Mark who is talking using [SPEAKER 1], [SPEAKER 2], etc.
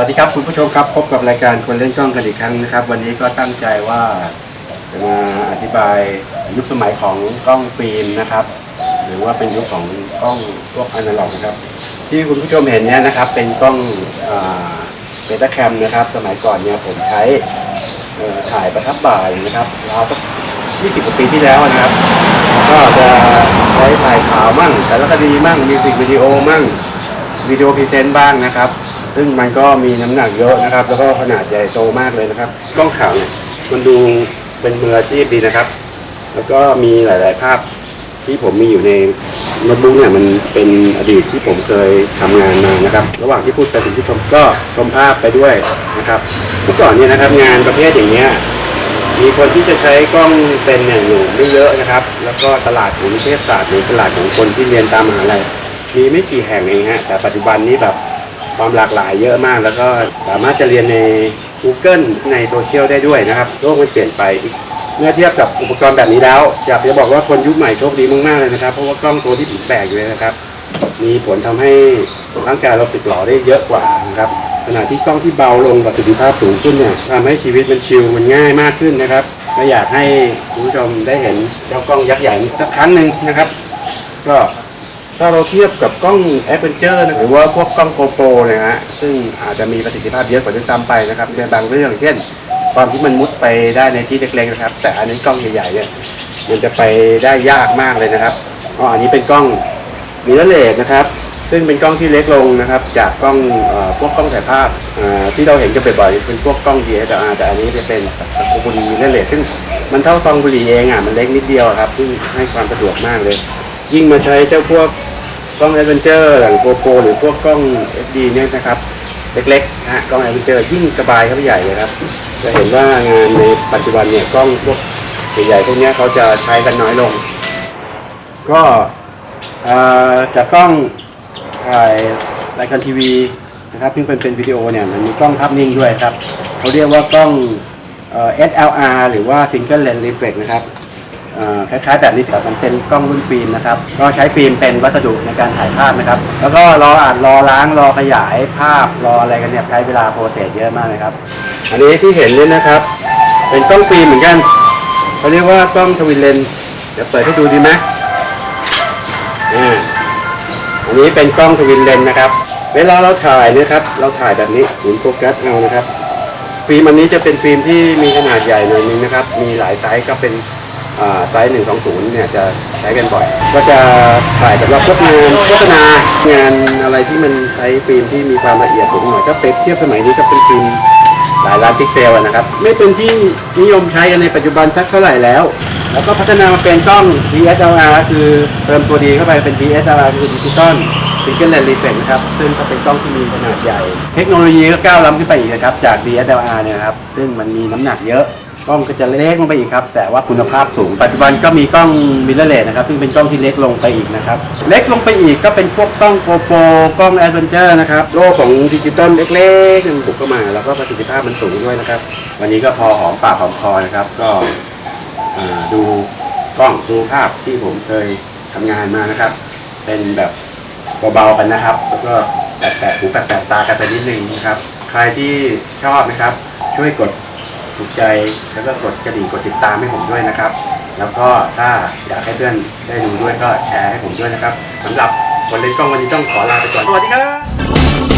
[SPEAKER 1] วัสดีครับคุณผู้ชมครับพบกับรายการคนเล่นกล้องกันอีกครั้งนะครับ วันนี้ก็ตั้งใจว่าจะมาอธิบายยุคสมัยของกล้องฟิล์มนะครับ หรือว่าเป็นยุคของกล้องพวกอนาล็อกนะครับ ที่คุณผู้ชมเห็นเนี่ยนะครับ เป็นกล้องเบต้าแคมนะครับ สมัยก่อนเนี่ยผมใช้ถ่ายประทับบ่ายนะครับราวสัก20กว่าปีที่แล้วนะครับ ก็จะใช้ถ่ายข่าวมั่งสารคดีมั่งมิวสิกวิดีโอมั่งวิดีโอพรีเซนต์บ้างนะครับ ซึ่งมันก็มีน้ำหนักเยอะนะครับ แล้วก็ขนาดใหญ่โตมากเลยนะครับกล้องข่าวเนี่ยมันดูเป็นมืออาชีพดีนะครับ แล้วก็มีหลาย ๆ ภาพที่ผมมีอยู่ในโน้ตบุ๊กเนี่ยมันเป็นอดีตที่ผมเคยทำงานมานะครับ ระหว่างที่พูดไปคุณผู้ชมก็ชมภาพไปด้วยนะครับเมื่อก่อนเนี่ยนะครับงานประเภทอย่างเงี้ย มีคนที่จะใช้กล้องเป็นเนี่ยอยู่ไม่เยอะนะครับ แล้วก็ตลาดของนิเทศศาสตร์หรือตลาดของคนที่เรียนตามมหาลัยมีไม่กี่แห่งเองฮะแต่ปัจจุบันนี้แบบ ความหลากหลายเยอะมาก แล้วก็สามารถจะเรียนใน Google ในโซเชียลได้ด้วยนะครับโลกมันเปลี่ยนไป เมื่อเทียบกับอุปกรณ์แบบนี้แล้วอยากจะบอกว่าคนยุคใหม่โชคดีมากๆเลยนะครับ เพราะว่ากล้องตัวที่ผิดแปลกอยู่เลยนะครับ มีผลทำให้ร่างกายเราติดหล่อได้เยอะกว่านะครับขณะที่กล้องที่เบาลงประสิทธิภาพสูงขึ้นเนี่ยทำให้ชีวิตมันชิลมันง่ายมากขึ้นนะครับก็อยากให้คุณผู้ชมได้เห็นเจ้ากล้องยักษ์ใหญ่สักครั้งหนึ่งนะครับ ก็ ถ้าเราเทียบกับกล้อง a อ v e n t u r e นะหรือว่าพวกกล้อง GoPro เนี่ยฮะซึ่งอาจจะมีประสิทธิภาพเยอะกว่าด้วยซ้ำไปนะครับในบางเรื่องเช่น ความที่มันมุดไปได้ในที่เล็กๆนะครับ แต่อันนี้กล้องใหญ่ๆเนี่ยมันจะไปได้ยากมากเลยนะครับอ๋ออันนี้เป็นกล้องมิเรอร์เลสนะครับ ซึ่งเป็นกล้องที่เล็กลงนะครับ จากกล้องอพวกกล้องถ่ายภาพที่เราเห็นกันบ่อยๆเป็นพวกกล้อง DSLR แต่อันนี้จะเป็นตระกูลมิเรอร์เลสซึ่งมันเท่าซองบุหรี่เองอะมันเล็กนิดเดียวครับ ซึ่งให้ความสะดวกมากเลย ยิ่งมาใช้เจ้าพวก กล้อง a อ v e n t u r e อย่าง GoPro หรือพวกกล้อง SD เนี่ยนะครับ เล็กๆฮะกล้อง a อ v e n t u r e ยิ่งสบายเข้าไปใหญ่เลยครับ จะเห็นว่างานในปัจจุบันเนี่ยกล้องพวกใหญ่ๆพวกเนี้ยเขาจะใช้กันน้อยลง ก็จากกล้องถ่ายรายการทีวีนะครับซึ่งเป็นเป็นวิดีโอเนี่ยมันมีกล้องภาพนิ่งด้วยครับเขาเรียกว่ากล้องเอ่อ SLR หรือว่า Single Lens Reflex นะครับ คล้ายๆแบบนี้แต่มันเป็นกล้องรุ่นฟิล์มนะครับ ก็ใช้ฟิล์มเป็นวัสดุในการถ่ายภาพนะครับ แล้วก็รออัดรอล้างรอขยายภาพรออะไรกันเนี่ยใช้เวลาโปรเซสเยอะมากเลยครับ อันนี้ที่เห็นเนี่ยนะครับ เป็นกล้องฟิล์มเหมือนกันเขาเรียกว่ากล้องทวินเลนเดี๋ยวเปิดให้ดูดีไหมอ่าอันนี้เป็นกล้องทวินเลนนะครับ เวลาเราถ่ายนะครับ เราถ่ายแบบนี้หมุนโฟกัสเอานะครับ ฟิล์มอันนี้จะเป็นฟิล์มที่มีขนาดใหญ่หน่อยนึงนะครับ มีหลายไซส์ก็เป็น ไซส์หนึ่งสองศูนย์เนี่ยจะใช้กันบ่อย ก็จะถ่ายสำหรับพวกงานโฆษณางานอะไรที่มันใช้ฟิล์มที่มีความละเอียดสูงหน่อยก็เปรียบเทียบสมัยนี้ก็เป็นฟิล์มหลายล้านพิกเซลนะครับ ไม่เป็นที่นิยมใช้กันในปัจจุบันสักเท่าไหร่แล้ว แล้วก็พัฒนามาเป็นกล้อง DSLR คือเติมตัวดีเข้าไปเป็น DSLR คือดิจิตอล Single Lens Reflex นะครับ ซึ่งก็เป็นกล้องที่มีขนาดใหญ่ เทคโนโลยีก็ก้าวล้ำขึ้นไปอีกนะครับจาก DSLR เนี่ยครับ ซึ่งมันมีน้ำหนักเยอะ กล้องก็จะเล็กลงไปอีกครับ แต่ว่าคุณภาพสูง ปัจจุบันก็มีกล้องมิเรเลสนะครับ ซึ่งเป็นกล้องที่เล็กลงไปอีกนะครับ เล็กลงไปอีกก็เป็นพวกกล้อง GoPro กล้อง Adventure นะครับ โลกของดิจิตอลเล็กๆมันบุกเข้ามา แล้วก็ประสิทธิภาพมันสูงด้วยนะครับ วันนี้ก็พอหอมปากหอมคอนะครับ ก็ดูกล้องดูภาพที่ผมเคยทำงานมานะครับ เป็นแบบเบาๆกันนะครับ แล้วก็แปลกๆหูแปลกๆตากันไปนิดนึงนะครับ ใครที่ชอบนะครับ ช่วยกด ถูกใจแล้วก็กดกระดิ่งกดติดตามให้ผมด้วยนะครับ แล้วก็ถ้าอยากให้เพื่อนได้ดูด้วยก็แชร์ให้ผมด้วยนะครับสำหรับคนเล่นกล้องวันนี้ต้องขอลาไปก่อนสวัสดีครับ